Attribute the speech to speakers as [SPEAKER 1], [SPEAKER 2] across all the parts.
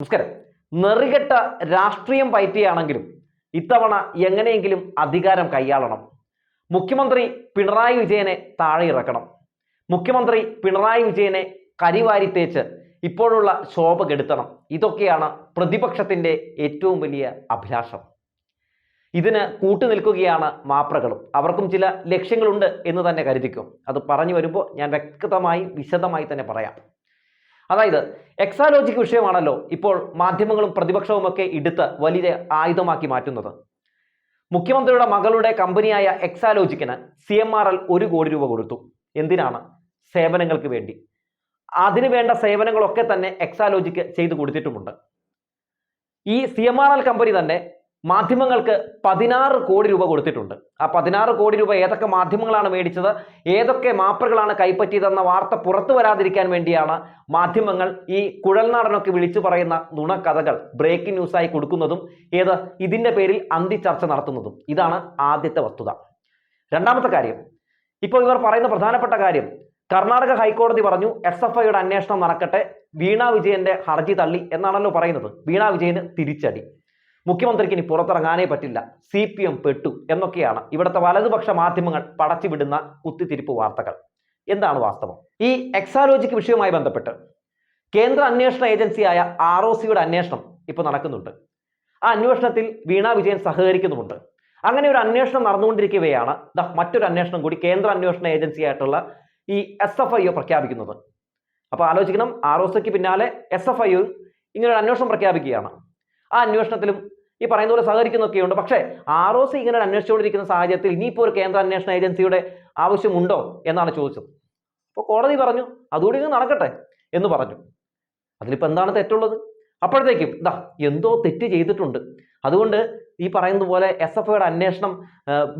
[SPEAKER 1] നമസ്കാരം. നെറികെട്ട രാഷ്ട്രീയം പയറ്റിയാണെങ്കിലും ഇത്തവണ എങ്ങനെയെങ്കിലും അധികാരം കൈയാളണം. മുഖ്യമന്ത്രി പിണറായി വിജയനെ താഴെ ഇറക്കണം. മുഖ്യമന്ത്രി പിണറായി വിജയനെ കരിവാരി തേച്ച് ഇപ്പോഴുള്ള ശോഭ കെടുത്തണം. ഇതൊക്കെയാണ് പ്രതിപക്ഷത്തിന്റെ ഏറ്റവും വലിയ അഭിലാഷം. ഇതിന് കൂട്ടുനിൽക്കുകയാണ് മാപ്രകളും. അവർക്കും ചില ലക്ഷ്യങ്ങളുണ്ട് എന്ന് തന്നെ കരുതിക്കും. അത് പറഞ്ഞു വരുമ്പോൾ ഞാൻ വ്യക്തമായി വിശദമായി തന്നെ പറയാം. അതായത് എക്സാലോജിക് വിഷയമാണല്ലോ ഇപ്പോൾ മാധ്യമങ്ങളും പ്രതിപക്ഷവും ഒക്കെ എടുത്ത് വലിയ ആയുധമാക്കി മാറ്റുന്നത്. മുഖ്യമന്ത്രിയുടെ മകളുടെ കമ്പനിയായ എക്സാലോജിക്കിന് സി എം ആർ എൽ ഒരു കോടി രൂപ കൊടുത്തു. എന്തിനാണ്? സേവനങ്ങൾക്ക് വേണ്ടി. അതിന് വേണ്ട സേവനങ്ങളൊക്കെ തന്നെ എക്സാലോജിക്ക് ചെയ്തു കൊടുത്തിട്ടുമുണ്ട്. ഈ C M R L company തന്നെ മാധ്യമങ്ങൾക്ക് പതിനാറ് കോടി രൂപ കൊടുത്തിട്ടുണ്ട്. ആ പതിനാറ് കോടി രൂപ ഏതൊക്കെ മാധ്യമങ്ങളാണ് മേടിച്ചത്? ഏതൊക്കെ മാപ്പറുകളാണ് കൈപ്പറ്റിയതെന്ന വാർത്ത പുറത്തു വരാതിരിക്കാൻ വേണ്ടിയാണ് മാധ്യമങ്ങൾ ഈ കുഴൽനാടനൊക്കെ വിളിച്ചു പറയുന്ന നുണക്കഥകൾ ബ്രേക്കിംഗ് ന്യൂസായി കൊടുക്കുന്നതും ഏത് ഇതിന്റെ പേരിൽ അന്തി ചർച്ച നടത്തുന്നതും. ഇതാണ് ആദ്യത്തെ വസ്തുത. രണ്ടാമത്തെ കാര്യം ഇപ്പോൾ ഇവർ പറയുന്ന പ്രധാനപ്പെട്ട കാര്യം കർണാടക ഹൈക്കോടതി പറഞ്ഞു എസ് എഫ് ഐയുടെ അന്വേഷണം നടക്കട്ടെ വീണ വിജയന്റെ ഹർജി തള്ളി എന്നാണല്ലോ പറയുന്നത്. വീണ വിജയന് തിരിച്ചടി. മുഖ്യമന്ത്രിക്ക് ഇനി പുറത്തിറങ്ങാനേ പറ്റില്ല. സി പി എം പെട്ടു എന്നൊക്കെയാണ് ഇവിടുത്തെ വലതുപക്ഷ മാധ്യമങ്ങൾ പടച്ചുവിടുന്ന കുത്തിത്തിരിപ്പ് വാർത്തകൾ. എന്താണ് വാസ്തവം? ഈ എക്സാലോജിക്ക് വിഷയവുമായി ബന്ധപ്പെട്ട് കേന്ദ്ര അന്വേഷണ ഏജൻസിയായ ആർ ഒ സിയുടെ അന്വേഷണം ഇപ്പോൾ നടക്കുന്നുണ്ട്. ആ അന്വേഷണത്തിൽ വീണ വിജയൻ സഹകരിക്കുന്നുമുണ്ട്. അങ്ങനെ ഒരു അന്വേഷണം നടന്നുകൊണ്ടിരിക്കുകയാണ് മറ്റൊരു അന്വേഷണം കൂടി കേന്ദ്ര അന്വേഷണ ഏജൻസി ആയിട്ടുള്ള ഈ എസ് എഫ് ഐ ഒ പ്രഖ്യാപിക്കുന്നത്. അപ്പോൾ ആലോചിക്കണം ആർ ഒ സിക്ക് പിന്നാലെ എസ് എഫ് ഐ ഒ ഇങ്ങനെ ഒരു അന്വേഷണം പ്രഖ്യാപിക്കുകയാണ്. ആ അന്വേഷണത്തിലും ഈ പറയുന്ന പോലെ സഹകരിക്കുന്നൊക്കെയുണ്ട്. പക്ഷേ ആർ ഒ സി ഇങ്ങനെ അന്വേഷിച്ചുകൊണ്ടിരിക്കുന്ന സാഹചര്യത്തിൽ ഇനിയിപ്പോൾ ഒരു കേന്ദ്ര അന്വേഷണ ഏജൻസിയുടെ ആവശ്യമുണ്ടോ എന്നാണ് ചോദിച്ചത്. അപ്പോൾ കോടതി പറഞ്ഞു അതുകൂടി ഇങ്ങ് നടക്കട്ടെ എന്ന് പറഞ്ഞു. അതിലിപ്പോൾ എന്താണ് തെറ്റുള്ളത്? അപ്പോഴത്തേക്കും ഇതാ എന്തോ തെറ്റ് ചെയ്തിട്ടുണ്ട്. അതുകൊണ്ട് ഈ പറയുന്നത് പോലെ എസ് എഫ് ഐയുടെ അന്വേഷണം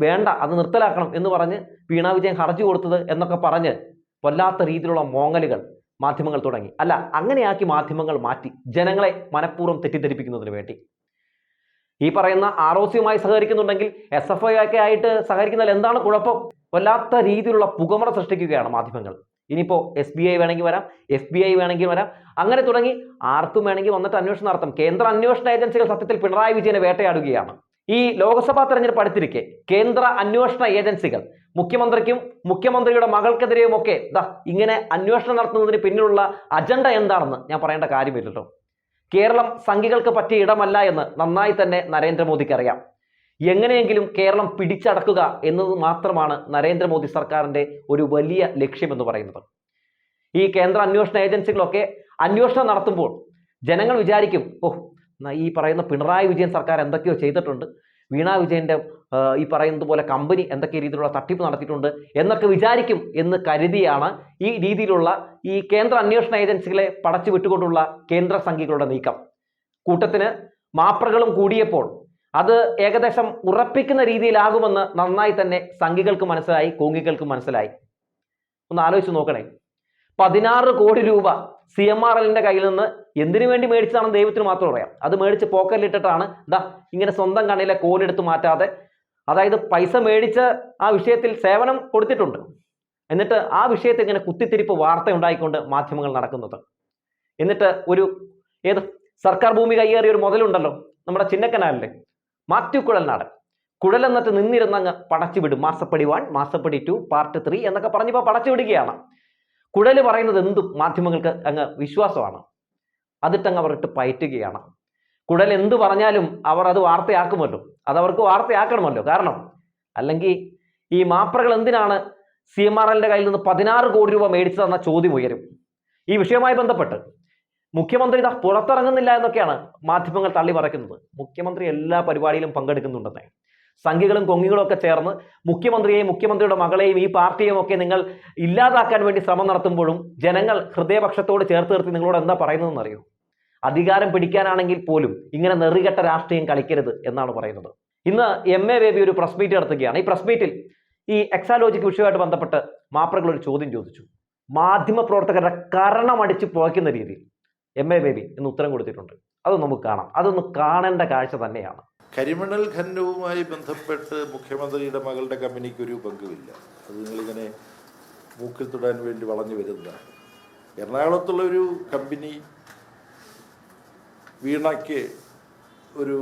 [SPEAKER 1] വേണ്ട അത് നിർത്തലാക്കണം എന്ന് പറഞ്ഞ് വീണ വിജയൻ ഹർജി കൊടുത്തത് എന്നൊക്കെ പറഞ്ഞ് വല്ലാത്ത രീതിയിലുള്ള മോങ്ങലുകൾ മാധ്യമങ്ങൾ തുടങ്ങി. അല്ല അങ്ങനെയാക്കി മാധ്യമങ്ങൾ മാറ്റി. ജനങ്ങളെ മനഃപൂർവം തെറ്റിദ്ധരിപ്പിക്കുന്നതിന് വേണ്ടി. ഈ പറയുന്ന ആർ ഒ സിയുമായി സഹകരിക്കുന്നുണ്ടെങ്കിൽ എസ് എഫ് ഐ ഒക്കെ ആയിട്ട് സഹകരിക്കുന്നതിൽ എന്താണ് കുഴപ്പം? വല്ലാത്ത രീതിയിലുള്ള പുകമറ സൃഷ്ടിക്കുകയാണ് മാധ്യമങ്ങൾ. ഇനിയിപ്പോൾ എസ് ബി ഐ വേണമെങ്കിൽ വരാം എഫ് ബി ഐ വേണമെങ്കിൽ വരാം. അങ്ങനെ തുടങ്ങി ആർക്കും വേണമെങ്കിൽ വന്നിട്ട് അന്വേഷണം നടത്താം. കേന്ദ്ര അന്വേഷണ ഏജൻസികൾ സത്യത്തിൽ പിണറായി വിജയനെ വേട്ടയാടുകയാണ്. ഈ ലോക്സഭാ തെരഞ്ഞെടുപ്പ് അടുത്തിരിക്കെ കേന്ദ്ര അന്വേഷണ ഏജൻസികൾ മുഖ്യമന്ത്രിക്കും മുഖ്യമന്ത്രിയുടെ മകൾക്കെതിരെയും ഒക്കെ ദാ ഇങ്ങനെ അന്വേഷണം നടത്തുന്നതിന് പിന്നിലുള്ള അജണ്ട എന്താണെന്ന് ഞാൻ പറയേണ്ട കാര്യമില്ലല്ലോ. കേരളം സംഘികൾക്ക് പറ്റിയ ഇടമല്ല എന്ന് നന്നായി തന്നെ നരേന്ദ്രമോദിക്ക് അറിയാം. എങ്ങനെയെങ്കിലും കേരളം പിടിച്ചടക്കുക എന്നത് മാത്രമാണ് നരേന്ദ്രമോദി സർക്കാരിന്റെ ഒരു വലിയ ലക്ഷ്യമെന്ന് പറയുന്നത്. ഈ കേന്ദ്ര അന്വേഷണ ഏജൻസികളൊക്കെ അന്വേഷണം നടത്തുമ്പോൾ ജനങ്ങൾ വിചാരിക്കും ഓ ഈ പറയുന്ന പിണറായി വിജയൻ സർക്കാർ എന്തൊക്കെയോ ചെയ്തിട്ടുണ്ട്. വീണാ വിജയന്റെ ഈ പറയുന്നത് പോലെ കമ്പനി എന്തൊക്കെ രീതിയിലുള്ള തട്ടിപ്പ് നടത്തിയിട്ടുണ്ട് എന്നൊക്കെ വിചാരിക്കും എന്ന് കരുതിയാണ് ഈ രീതിയിലുള്ള ഈ കേന്ദ്ര അന്വേഷണ ഏജൻസികളെ പടച്ചു വിട്ടുകൊണ്ടുള്ള കേന്ദ്ര സംഘികളുടെ നീക്കം. കൂട്ടത്തിന് മാപ്രകളും കൂടിയപ്പോൾ അത് ഏകദേശം ഉറപ്പിക്കുന്ന രീതിയിലാകുമെന്ന് നന്നായി തന്നെ സംഘികൾക്ക് മനസ്സിലായി കോങ്ങികൾക്ക് മനസ്സിലായി. ഒന്ന് ആലോചിച്ച് നോക്കണേ. പതിനാറ് കോടി രൂപ സി എം ആർ എല്ലിന്റെ കയ്യിൽ നിന്ന് എന്തിനു വേണ്ടി മേടിച്ചതാണെന്ന് ദൈവത്തിന് മാത്രം അറിയാം. അത് മേടിച്ച് പോക്കറ്റിലിട്ടിട്ടാണ് ദാ ഇങ്ങനെ സ്വന്തം കണ്ണിലെ കോലെടുത്ത് മാറ്റാതെ അതായത് പൈസ മേടിച്ച് ആ വിഷയത്തിൽ സേവനം കൊടുത്തിട്ടുണ്ട്. എന്നിട്ട് ആ വിഷയത്തിൽ ഇങ്ങനെ കുത്തിത്തിരിപ്പ് വാർത്ത ഉണ്ടായിക്കൊണ്ട് മാധ്യമങ്ങൾ നടക്കുന്നത്. എന്നിട്ട് ഒരു ഏത് സർക്കാർ ഭൂമി കൈയേറിയ ഒരു മുതലുണ്ടല്ലോ നമ്മുടെ ചിന്നക്കനാലിലെ മാത്യു കുഴൽനാടൻ. കുഴൽ എന്നിട്ട് നിന്നിരുന്നങ്ങ് പടച്ചു വിടും മാസപ്പടി വൺ മാസപ്പടി ടു പാർട്ട് ത്രീ എന്നൊക്കെ പറഞ്ഞപ്പോൾ പടച്ചു വിടുകയാണ് കുഴൽ പറയുന്നത് എന്തും മാധ്യമങ്ങൾക്ക് അങ്ങ് വിശ്വാസമാണ്. അതിട്ടങ്ങ് അവർ ഇട്ട് പയറ്റുകയാണ്. കുഴൽ എന്ത് പറഞ്ഞാലും അവർ അത് വാർത്തയാക്കുമല്ലോ. അത് അവർക്ക് വാർത്തയാക്കണമല്ലോ. കാരണം അല്ലെങ്കിൽ ഈ മാപ്രകൾ എന്തിനാണ് സി എം ആർ എല്ലിന്റെ കയ്യിൽ നിന്ന് പതിനാറ് കോടി രൂപ മേടിച്ചതെന്ന ചോദ്യം ഉയരും. ഈ വിഷയവുമായി ബന്ധപ്പെട്ട് മുഖ്യമന്ത്രി ഇതാ പുറത്തിറങ്ങുന്നില്ല എന്നൊക്കെയാണ് മാധ്യമങ്ങൾ തള്ളി മറയ്ക്കുന്നത് മുഖ്യമന്ത്രി എല്ലാ പരിപാടിയിലും പങ്കെടുക്കുന്നുണ്ടെന്നേ. സംഘികളും കൊങ്ങികളും ഒക്കെ ചേർന്ന് മുഖ്യമന്ത്രിയെയും മുഖ്യമന്ത്രിയുടെ മകളെയും ഈ പാർട്ടിയെയും ഒക്കെ നിങ്ങൾ ഇല്ലാതാക്കാൻ വേണ്ടി ശ്രമം നടത്തുമ്പോഴും ജനങ്ങൾ ഹൃദയപക്ഷത്തോട് ചേർത്ത് നിർത്തി നിങ്ങളോട് എന്താ പറയുന്നതെന്ന് അറിയോ? അധികാരം പിടിക്കാനാണെങ്കിൽ പോലും ഇങ്ങനെ നെറികെട്ട രാഷ്ട്രീയം കളിക്കരുത് എന്നാണ് പറയുന്നത്. ഇന്ന് എം എ ബേബി ഒരു പ്രസ് മീറ്റ് നടത്തുകയാണ്. ഈ പ്രസ് മീറ്റിൽ ഈ എക്സാലോജിക് വിഷയമായിട്ട് ബന്ധപ്പെട്ട് മാപ്രകൾ ഒരു ചോദ്യം ചോദിച്ചു. മാധ്യമ പ്രവർത്തകരുടെ കരണമടിച്ച് പുഴയ്ക്കുന്ന രീതിയിൽ എം എ ബേബി എന്ന് ഉത്തരം കൊടുത്തിട്ടുണ്ട്. അതൊന്ന് നമുക്ക് കാണാം. അതൊന്ന് കാണേണ്ട കാഴ്ച തന്നെയാണ്.
[SPEAKER 2] കരിമണൽ ഖനനവുമായി ബന്ധപ്പെട്ട് മുഖ്യമന്ത്രിയുടെ മകളുടെ കമ്പനിക്ക് ഒരു പങ്കുമില്ല. അത് നിങ്ങളിങ്ങനെ മൂക്കിൽ തൊടാൻ വേണ്ടി വളഞ്ഞു വരുന്നതാണ് എറണാകുളത്തുള്ള ഒരു കമ്പനി വീണയ്ക്ക് ഒരു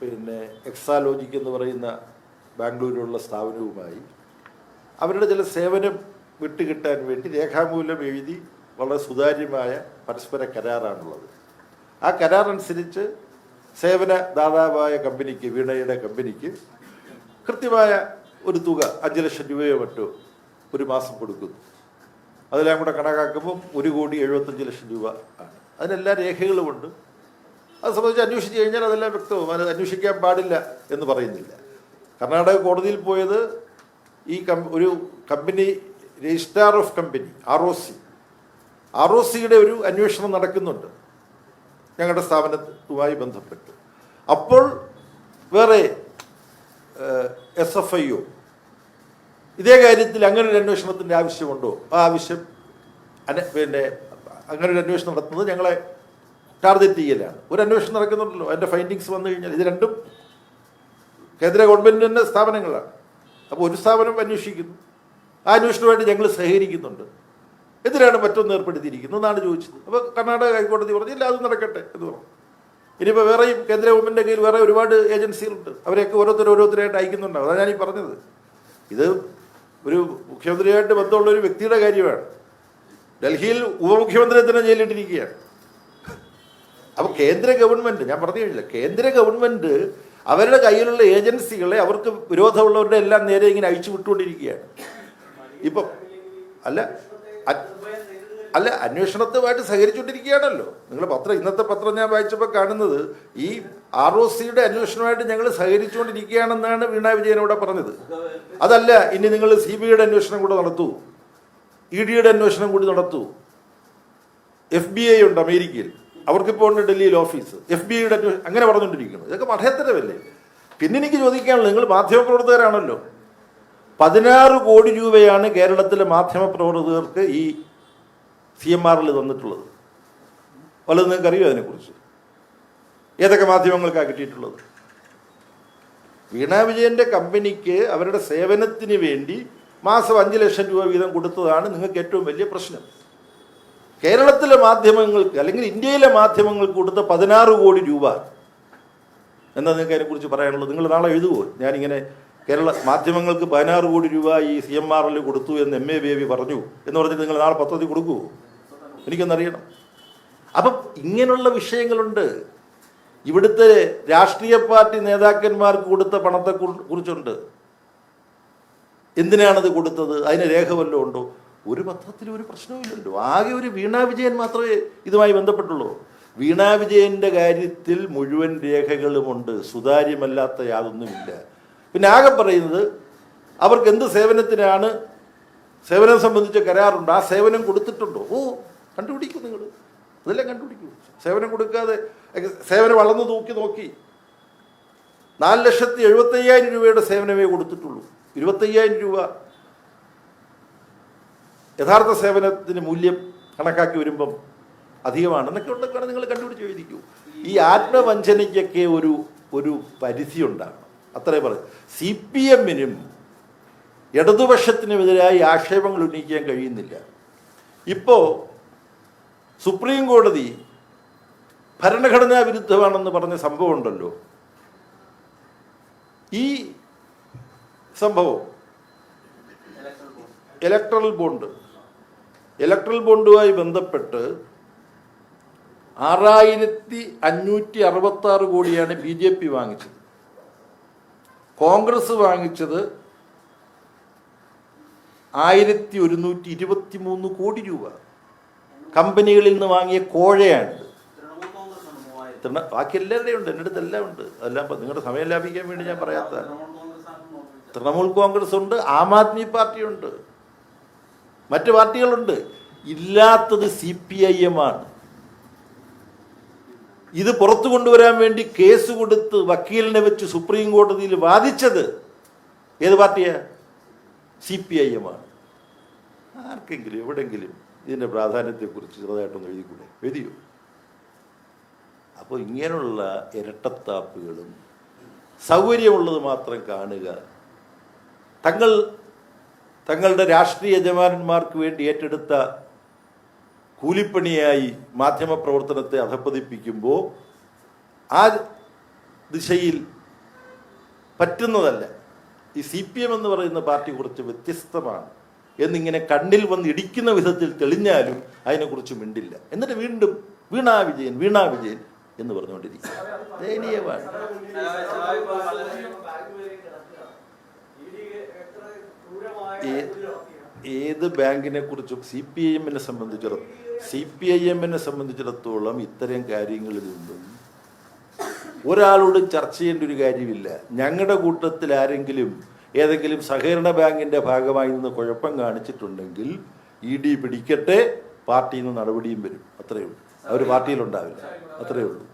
[SPEAKER 2] പിന്നെ എക്സാലോജിക് എന്ന് പറയുന്ന ബാംഗ്ലൂരിലുള്ള സ്ഥാപനവുമായി അവരുടെ ചില സേവനം വിട്ടുകിട്ടാൻ വേണ്ടി രേഖാമൂലം എഴുതി വളരെ സുതാര്യമായ പരസ്പര കരാറാണുള്ളത്. ആ കരാർ അനുസരിച്ച് സേവന ദാതാവായ കമ്പനിക്ക് വീണയുടെ കമ്പനിക്ക് കൃത്യമായ ഒരു തുക അഞ്ച് ലക്ഷം രൂപയോ മറ്റോ ഒരു മാസം കൊടുക്കുന്നു. അതെല്ലാം കൂടെ കണക്കാക്കുമ്പോൾ ഒരു കോടി എഴുപത്തഞ്ച് ലക്ഷം രൂപ ആണ്. അതിനെല്ലാ രേഖകളുമുണ്ട് അത് സംബന്ധിച്ച് അന്വേഷിച്ച് കഴിഞ്ഞാൽ അതെല്ലാം വ്യക്തവും. അത് അന്വേഷിക്കാൻ പാടില്ല എന്ന് പറയുന്നില്ല. കർണാടക കോടതിയിൽ പോയത് ഈ കം ഒരു company registrar of company R O C. R O സിയുടെ ഒരു അന്വേഷണം നടക്കുന്നുണ്ട്. ഞങ്ങളുടെ സ്ഥാപനവുമായി ബന്ധപ്പെട്ട്. അപ്പോൾ വേറെ എസ് എഫ് ഐ ഒ ഇതേ കാര്യത്തിൽ അങ്ങനെ ഒരു അന്വേഷണത്തിന്റെ ആവശ്യമുണ്ടോ? ആ ആവശ്യം പിന്നെ അങ്ങനെ ഒരു അന്വേഷണം നടത്തുന്നത് ഞങ്ങളെ ടാർഗറ്റ് ചെയ്യലാണ്. ഒരു അന്വേഷണം നടക്കുന്നുണ്ടല്ലോ. അതിന്റെ ഫൈൻഡിങ്സ് വന്നു കഴിഞ്ഞാൽ ഇത് രണ്ടും കേന്ദ്ര ഗവൺമെന്റിന്റെ സ്ഥാപനങ്ങളാണ്. അപ്പോൾ ഒരു സ്ഥാപനം അന്വേഷിക്കുന്നു. ആ അന്വേഷണമായിട്ട് ഞങ്ങൾ സഹകരിക്കുന്നുണ്ട്. എന്തിനാണ് മറ്റൊന്ന് ഏർപ്പെടുത്തിയിരിക്കുന്നത്? എന്നാണ് ചോദിച്ചത്. അപ്പോൾ കർണാടക ഹൈക്കോടതി പറഞ്ഞു ഇല്ല അത് നടക്കട്ടെ എന്ന് പറഞ്ഞു. ഇനിയിപ്പോൾ വേറെയും കേന്ദ്ര ഗവൺമെന്റിന്റെ കയ്യിൽ വേറെ ഒരുപാട് ഏജൻസികളുണ്ട്. അവരെയൊക്കെ ഓരോരുത്തർ ഓരോരുത്തരായിട്ട് അയക്കുന്നുണ്ടാവും അതാണ് ഞാൻ ഈ പറഞ്ഞത്. ഇത് ഒരു മുഖ്യമന്ത്രിയായിട്ട് ബന്ധമുള്ള ഒരു വ്യക്തിയുടെ കാര്യമാണ്. ഡൽഹിയിൽ ഉപമുഖ്യമന്ത്രിയെ തന്നെ ജയിലിട്ടിരിക്കുകയാണ്. അപ്പോൾ കേന്ദ്ര ഗവൺമെന്റ് ഞാൻ പറഞ്ഞു കഴിഞ്ഞില്ല കേന്ദ്ര ഗവൺമെന്റ് അവരുടെ കയ്യിലുള്ള ഏജൻസികളെ അവർക്ക് വിരോധമുള്ളവരുടെ എല്ലാം നേരെ ഇങ്ങനെ അയച്ചു വിട്ടുകൊണ്ടിരിക്കുകയാണ്. ഇപ്പം അല്ല അല്ല അന്വേഷണത്തുമായിട്ട് സഹകരിച്ചുകൊണ്ടിരിക്കുകയാണല്ലോ. നിങ്ങൾ പത്രം ഇന്നത്തെ പത്രം ഞാൻ വായിച്ചപ്പോൾ കാണുന്നത് ഈ ആർ ഒ സിയുടെ അന്വേഷണമായിട്ട് ഞങ്ങൾ സഹകരിച്ചുകൊണ്ടിരിക്കുകയാണെന്നാണ് വീണ വിജയൻ ഇവിടെ പറഞ്ഞത്. അതല്ല ഇനി നിങ്ങൾ സി ബി ഐയുടെ അന്വേഷണം കൂടെ നടത്തൂ. ഇ ഡിയുടെ അന്വേഷണം കൂടി നടത്തൂ. എഫ് ബി ഐ ഉണ്ട് അമേരിക്കയിൽ. അവർക്കിപ്പോൾ ഉണ്ട് ഡൽഹിയിൽ ഓഫീസ്. എഫ് ബി ഐയുടെ അന്വേഷണം അങ്ങനെ പറഞ്ഞുകൊണ്ടിരിക്കുന്നു. ഇതൊക്കെ മഠയത്തരമല്ലേ പിന്നെ എനിക്ക് ചോദിക്കാനുള്ളത് നിങ്ങൾ മാധ്യമപ്രവർത്തകരാണല്ലോ. പതിനാറ് കോടി രൂപയാണ് കേരളത്തിലെ മാധ്യമപ്രവർത്തകർക്ക് ഈ സി എം ആറിൽ തന്നിട്ടുള്ളത്. വല്ലതും നിങ്ങൾക്ക് അറിയോ അതിനെക്കുറിച്ച്? ഏതൊക്കെ മാധ്യമങ്ങൾക്കാണ് കിട്ടിയിട്ടുള്ളത്? വീണ വിജയന്റെ കമ്പനിക്ക് അവരുടെ സേവനത്തിന് വേണ്ടി മാസം അഞ്ച് ലക്ഷം രൂപ വീതം കൊടുത്തതാണ് നിങ്ങൾക്ക് ഏറ്റവും വലിയ പ്രശ്നം. കേരളത്തിലെ മാധ്യമങ്ങൾക്ക് അല്ലെങ്കിൽ ഇന്ത്യയിലെ മാധ്യമങ്ങൾക്ക് കൊടുത്ത പതിനാറ് കോടി രൂപ. എന്താ നിങ്ങൾക്ക് അതിനെക്കുറിച്ച് പറയാനുള്ളത്? നിങ്ങൾ നാളെ എഴുതുമോ ഞാനിങ്ങനെ കേരള മാധ്യമങ്ങൾക്ക് പതിനാറ് കോടി രൂപ ഈ സി എം ആറിൽ കൊടുത്തു എന്ന് എം എ ബേബി പറഞ്ഞു എന്ന് പറഞ്ഞിട്ട് നിങ്ങൾ നാളെ പത്രത്തിൽ കൊടുക്കുമോ എനിക്കൊന്നറിയണം. അപ്പം ഇങ്ങനെയുള്ള വിഷയങ്ങളുണ്ട്. ഇവിടുത്തെ രാഷ്ട്രീയ പാർട്ടി നേതാക്കന്മാർക്ക് കൊടുത്ത പണത്തെ കുറി- കുറിച്ചുണ്ട്. എന്തിനാണത് കൊടുത്തത്? അതിന് രേഖ വല്ലതും ഉണ്ടോ? ഒരു പത്രത്തിലും ഒരു പ്രശ്നവുമില്ലല്ലോ ആകെ ഒരു വീണാ വിജയൻ മാത്രമേ ഇതുമായി ബന്ധപ്പെട്ടുള്ളൂ. വീണാ വിജയന്റെ കാര്യത്തിൽ മുഴുവൻ രേഖകളുമുണ്ട്. സുതാര്യമല്ലാത്ത യാതൊന്നുമില്ല. പിന്നെ ആകെ പറയുന്നത് അവർക്ക് എന്ത് സേവനത്തിനാണ് സേവനം സംബന്ധിച്ച കരാറുണ്ട്. ആ സേവനം കൊടുത്തിട്ടുണ്ടോ? ഓ കണ്ടുപിടിക്കൂ നിങ്ങൾ. അതെല്ലാം കണ്ടുപിടിക്കും. സേവനം കൊടുക്കാതെ സേവനം വളർന്നു തൂക്കി നോക്കി. നാല് ലക്ഷത്തി എഴുപത്തയ്യായിരം രൂപയുടെ സേവനമേ കൊടുത്തിട്ടുള്ളൂ. ഇരുപത്തയ്യായിരം രൂപ. യഥാർത്ഥ സേവനത്തിന് മൂല്യം കണക്കാക്കി വരുമ്പം അധികമാണ്. എന്നൊക്കെ ഉണ്ടെങ്കിൽ നിങ്ങൾ കണ്ടുപിടിച്ച് എഴുതിക്കൂ. ഈ ആത്മവഞ്ചനയ്ക്കൊക്കെ ഒരു ഒരു പരിധി ഉണ്ടാകണം. അത്രേ പറയും. സി പി എമ്മിനും ഇടതുപക്ഷത്തിനുമെതിരായി ആക്ഷേപങ്ങൾ ഉന്നയിക്കാൻ കഴിയുന്നില്ല. ഇപ്പോൾ സുപ്രീം കോടതി ഭരണഘടനാ വിരുദ്ധമാണെന്ന് പറഞ്ഞ സംഭവം ഉണ്ടല്ലോ ഈ സംഭവം ഇലക്ട്രൽ ബോണ്ട് ഇലക്ട്രൽ ബോണ്ടുമായി ബന്ധപ്പെട്ട് ആറായിരത്തി അഞ്ഞൂറ്റി അറുപത്തി ആറ് കോടിയാണ് ബി ജെ പി വാങ്ങിച്ചത്. കോൺഗ്രസ് വാങ്ങിച്ചത് ആയിരത്തി ഒരുന്നൂറ്റി ഇരുപത്തി മൂന്ന് കോടി രൂപ. കമ്പനികളിൽ നിന്ന് വാങ്ങിയ കോഴയാണ്. ബാക്കി എല്ലാവരുടെയും ഉണ്ട് എന്റെ അടുത്ത് എല്ലാം ഉണ്ട്. അതെല്ലാം നിങ്ങളുടെ സമയം ലാഭിക്കാൻ വേണ്ടി ഞാൻ പറയാത്ത തൃണമൂൽ കോൺഗ്രസ് ഉണ്ട് ആം ആദ്മി പാർട്ടി ഉണ്ട്. മറ്റു പാർട്ടികളുണ്ട്. ഇല്ലാത്തത് സി പി ഐ എം ആണ്. ഇത് പുറത്തു കൊണ്ടുവരാൻ വേണ്ടി കേസ് കൊടുത്ത് വക്കീലിനെ വെച്ച് സുപ്രീം കോടതിയിൽ വാദിച്ചത് ഏത് പാർട്ടിയാ? സി പി ഐ എം ആണ്. ആർക്കെങ്കിലും എവിടെങ്കിലും ഇതിന്റെ പ്രാധാന്യത്തെക്കുറിച്ച് ചെറുതായിട്ടൊന്ന് എഴുതിക്കൂടെ? എഴുതിയോ? അപ്പോൾ ഇങ്ങനെയുള്ള ഇരട്ടത്താപ്പുകളും സൗകര്യമുള്ളത് മാത്രം കാണുക തങ്ങൾ തങ്ങളുടെ രാഷ്ട്രീയ യജമാനന്മാർക്ക് വേണ്ടി ഏറ്റെടുത്ത കൂലിപ്പണിയായി മാധ്യമപ്രവർത്തനത്തെ അധപ്പതിപ്പിക്കുമ്പോൾ ആ ദിശയിൽ പറ്റുന്നതല്ല. ഈ സി പി എം എന്ന് പറയുന്ന പാർട്ടി കുറച്ച് വ്യത്യസ്തമാണ്. എന്നിങ്ങനെ കണ്ണിൽ വന്ന് ഇടിക്കുന്ന വിധത്തിൽ തെളിഞ്ഞാലും അതിനെക്കുറിച്ച് മിണ്ടില്ല. എന്നിട്ട് വീണ്ടും വീണാ വിജയൻ വീണാ വിജയൻ എന്ന് പറഞ്ഞുകൊണ്ടിരിക്കും ഏത് ബാങ്കിനെ കുറിച്ചും സി പി ഐ എമ്മിനെ സംബന്ധിച്ചിടത്തോളം സി പി ഐ എമ്മിനെ സംബന്ധിച്ചിടത്തോളം ഇത്തരം കാര്യങ്ങളിൽ നിന്നും ഒരാളോടും ചർച്ച ചെയ്യേണ്ട ഒരു കാര്യമില്ല. ഞങ്ങളുടെ കൂട്ടത്തിൽ ആരെങ്കിലും ഏതെങ്കിലും സഹകരണ ബാങ്കിന്റെ ഭാഗമായി നിന്ന് കുഴപ്പം കാണിച്ചിട്ടുണ്ടെങ്കിൽ ഇ ഡി പിടിക്കട്ടെ പാർട്ടിയിൽ നിന്ന് നടപടിയും വരും. അത്രയേ ഉള്ളൂ. അവർ പാർട്ടിയിലുണ്ടാവില്ല അത്രയേ ഉള്ളൂ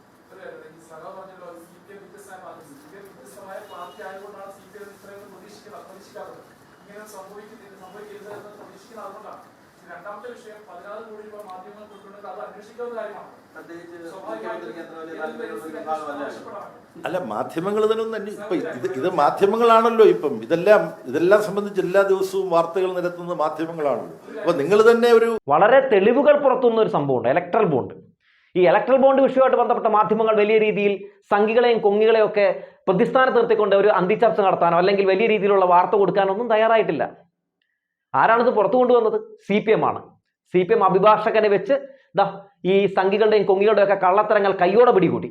[SPEAKER 3] രണ്ടാമത്തെ വിഷയം പതിനാറ് കോടി രൂപ മാധ്യമങ്ങൾ കൊടുക്കുന്നുണ്ട് അത് അന്വേഷിക്കാവുന്ന കാര്യമാണ്
[SPEAKER 4] പ്രത്യേകിച്ച് മുഖ്യമന്ത്രിക്ക് അത്ര വലിയ താല്പര്യമുള്ള ഒരു വിഭാഗമല്ല
[SPEAKER 2] അല്ല മാധ്യമങ്ങൾ ഇതിനൊന്നും അന്വേ- ഇപ്പൊ ഇത് ഇത് മാധ്യമങ്ങളാണല്ലോ ഇപ്പം. ഇതെല്ലാം ഇതെല്ലാം സംബന്ധിച്ച് എല്ലാ ദിവസവും വാർത്തകൾ നിരത്തുന്നത് മാധ്യമങ്ങളാണല്ലോ. അപ്പൊ നിങ്ങൾ തന്നെ ഒരു
[SPEAKER 1] വളരെ തെളിവുകൾ പുറത്തുനിന്ന ഒരു സംഭവമുണ്ട്. ഇലക്ട്രൽ ബോണ്ട് ഈ ഇലക്ട്രൽ ബോണ്ട് വിഷയമായിട്ട് ബന്ധപ്പെട്ട മാധ്യമങ്ങൾ വലിയ രീതിയിൽ സംഘികളെയും കൊങ്ങികളെയും ഒക്കെ പ്രതിസ്ഥാനത്ത് നിർത്തിക്കൊണ്ട് ഒരു അന്തിച്ചർച്ച നടത്താനോ അല്ലെങ്കിൽ വലിയ രീതിയിലുള്ള വാർത്ത കൊടുക്കാനോ ഒന്നും തയ്യാറായിട്ടില്ല. ആരാണിത് പുറത്തു കൊണ്ടുവന്നത് സി പി എം ആണ്. സി പി എം അഭിഭാഷകനെ വെച്ച് ദാ ഈ സംഘികളുടെയും കൊങ്ങികളുടെയും ഒക്കെ കള്ളത്തരങ്ങൾ കയ്യോടെ പിടികൂടി.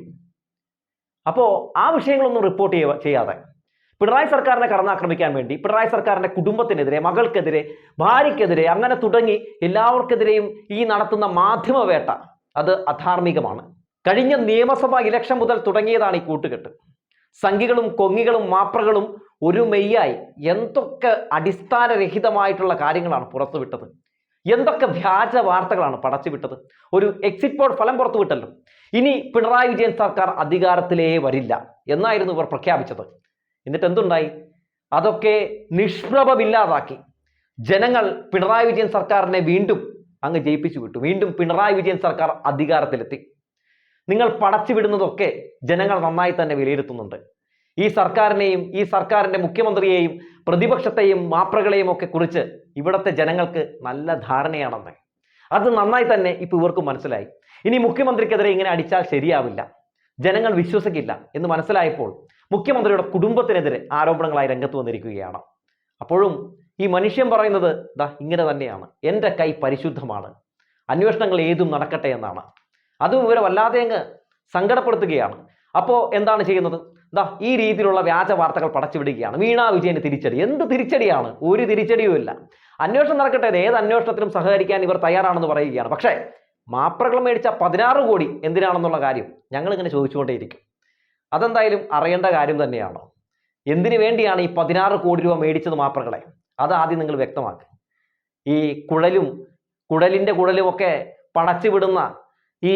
[SPEAKER 1] അപ്പോൾ ആ വിഷയങ്ങളൊന്നും റിപ്പോർട്ട് ചെയ്യുക ചെയ്യാതെ പിണറായി സർക്കാരിനെ കടന്നാക്രമിക്കാൻ വേണ്ടി പിണറായി സർക്കാരിന്റെ കുടുംബത്തിനെതിരെ മകൾക്കെതിരെ ഭാര്യയ്ക്കെതിരെ അങ്ങനെ തുടങ്ങി എല്ലാവർക്കെതിരെയും ഈ നടത്തുന്ന മാധ്യമവേട്ട അത് അധാർമികമാണ്. കഴിഞ്ഞ നിയമസഭാ ഇലക്ഷൻ മുതൽ തുടങ്ങിയതാണ് ഈ കൂട്ടുകെട്ട്. സംഘികളും കൊങ്ങികളും മാപ്രകളും ഒരു മെയ്യായി എന്തൊക്കെ അടിസ്ഥാനരഹിതമായിട്ടുള്ള കാര്യങ്ങളാണ് പുറത്തുവിട്ടത്. എന്തൊക്കെ വ്യാജ വാർത്തകളാണ് പടച്ചുവിട്ടത് ഒരു എക്സിറ്റ് പോൾ ഫലം പുറത്തുവിട്ടല്ലോ ഇനി പിണറായി വിജയൻ സർക്കാർ അധികാരത്തിലേ വരില്ല എന്നായിരുന്നു ഇവർ പ്രഖ്യാപിച്ചത്. എന്നിട്ട് എന്തുണ്ടായി? അതൊക്കെ നിഷ്പ്രഭമില്ലാതാക്കി ജനങ്ങൾ പിണറായി വിജയൻ സർക്കാരിനെ വീണ്ടും അങ്ങ് ജയിപ്പിച്ചു വിട്ടു. വീണ്ടും പിണറായി വിജയൻ സർക്കാർ അധികാരത്തിലെത്തി. നിങ്ങൾ പടച്ചുവിടുന്നതൊക്കെ ജനങ്ങൾ നന്നായി തന്നെ വിലയിരുത്തുന്നുണ്ട്. ഈ സർക്കാരിനെയും ഈ സർക്കാരിന്റെ മുഖ്യമന്ത്രിയെയും പ്രതിപക്ഷത്തെയും മാപ്രകളെയും ഒക്കെ കുറിച്ച് ഇവിടുത്തെ ജനങ്ങൾക്ക് നല്ല ധാരണയാണെന്ന്. അത് നന്നായി തന്നെ ഇപ്പൊ ഇവർക്കും മനസ്സിലായി. ഇനി മുഖ്യമന്ത്രിക്കെതിരെ ഇങ്ങനെ അടിച്ചാൽ ശരിയാവില്ല. ജനങ്ങൾ വിശ്വസിക്കില്ല എന്ന് മനസ്സിലായപ്പോൾ മുഖ്യമന്ത്രിയുടെ കുടുംബത്തിനെതിരെ ആരോപണങ്ങളായി രംഗത്ത് വന്നിരിക്കുകയാണ്. അപ്പോഴും ഈ മനുഷ്യൻ പറയുന്നത് ദാ ഇങ്ങനെ തന്നെയാണ്. എന്റെ കൈ പരിശുദ്ധമാണ്. അന്വേഷണങ്ങൾ ഏതും നടക്കട്ടെ എന്നാണ്. അതും ഇവരെ വല്ലാതെ അങ്ങ് സങ്കടപ്പെടുത്തുകയാണ്. അപ്പോൾ എന്താണ് ചെയ്യുന്നത്? ദാ ഈ രീതിയിലുള്ള വ്യാജ വാർത്തകൾ പടച്ചുവിടുകയാണ്. വീണാ വിജയന് തിരിച്ചടി. എന്ത് തിരിച്ചടിയാണ്? ഒരു തിരിച്ചടിയും ഇല്ല. അന്വേഷണം നടക്കട്ടെ. ഏത് അന്വേഷണത്തിനും സഹകരിക്കാൻ ഇവർ തയ്യാറാണെന്ന് പറയുകയാണ്. പക്ഷേ മാപ്രകൾ മേടിച്ച പതിനാറ് കോടി എന്തിനാണെന്നുള്ള കാര്യം ഞങ്ങൾ ഇങ്ങനെ ചോദിച്ചുകൊണ്ടേയിരിക്കും. അതെന്തായാലും അറിയേണ്ട കാര്യം തന്നെയാണ്. എന്തിനു വേണ്ടിയാണ് ഈ പതിനാറ് കോടി രൂപ മേടിച്ചത് മാപ്രകളെ? അത് ആദ്യം നിങ്ങൾ വ്യക്തമാക്കുക ഈ കുഴലും കുഴലിന്റെ കുഴലുമൊക്കെ പടച്ചു വിടുന്ന ഈ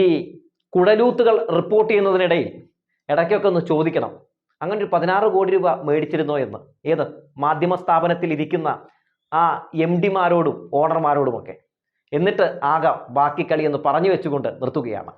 [SPEAKER 1] കുഴലൂത്തുകൾ റിപ്പോർട്ട് ചെയ്യുന്നതിനിടയിൽ ഇടയ്ക്കൊക്കെ ഒന്ന് ചോദിക്കണം. അങ്ങനെ ഒരു പതിനാറ് കോടി രൂപ മേടിച്ചിരുന്നോ എന്ന്. ഏത്? മാധ്യമ സ്ഥാപനത്തിൽ ഇരിക്കുന്ന ആ എം ഡിമാരോടും ഓണർമാരോടുമൊക്കെ. എന്നിട്ട് ആകാം ബാക്കി കളി എന്ന് പറഞ്ഞു വെച്ചുകൊണ്ട് നിർത്തുകയാണ്.